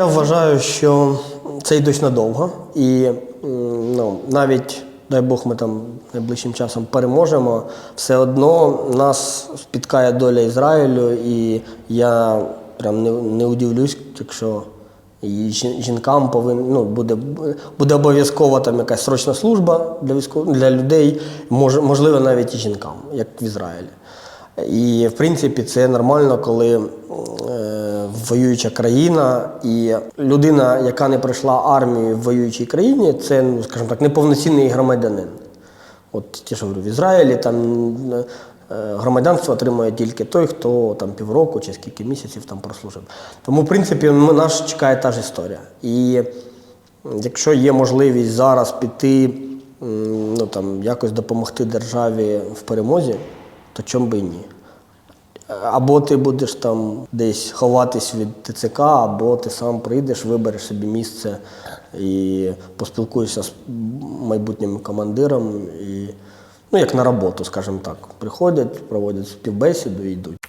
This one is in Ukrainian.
Я вважаю, що це йдуть надовго, і ну, навіть дай Бог, ми там найближчим часом переможемо. Все одно нас спіткає доля Ізраїлю, і я прям не, не удивлюсь, якщо і жінкам повин, ну, буде, буде обов'язково там якась срочна служба для військових для людей, мож, можливо, навіть і жінкам, як в Ізраїлі. І в принципі це нормально, коли воююча країна і людина, яка не пройшла армію в воюючій країні, це, ну, скажімо так, неповноцінний громадянин. От ті ж говорю, в Ізраїлі там е, громадянство отримує тільки той, хто там півроку чи скільки місяців там прослужив. Тому, в принципі, нас чекає та ж історія. І якщо є можливість зараз піти, ну там якось допомогти державі в перемозі, то чому би і ні? Або ти будеш там десь ховатись від ТЦК, або ти сам прийдеш, вибереш собі місце і поспілкуєшся з майбутнім командиром. І, ну, як на роботу, скажімо так. Приходять, проводять співбесіду і йдуть.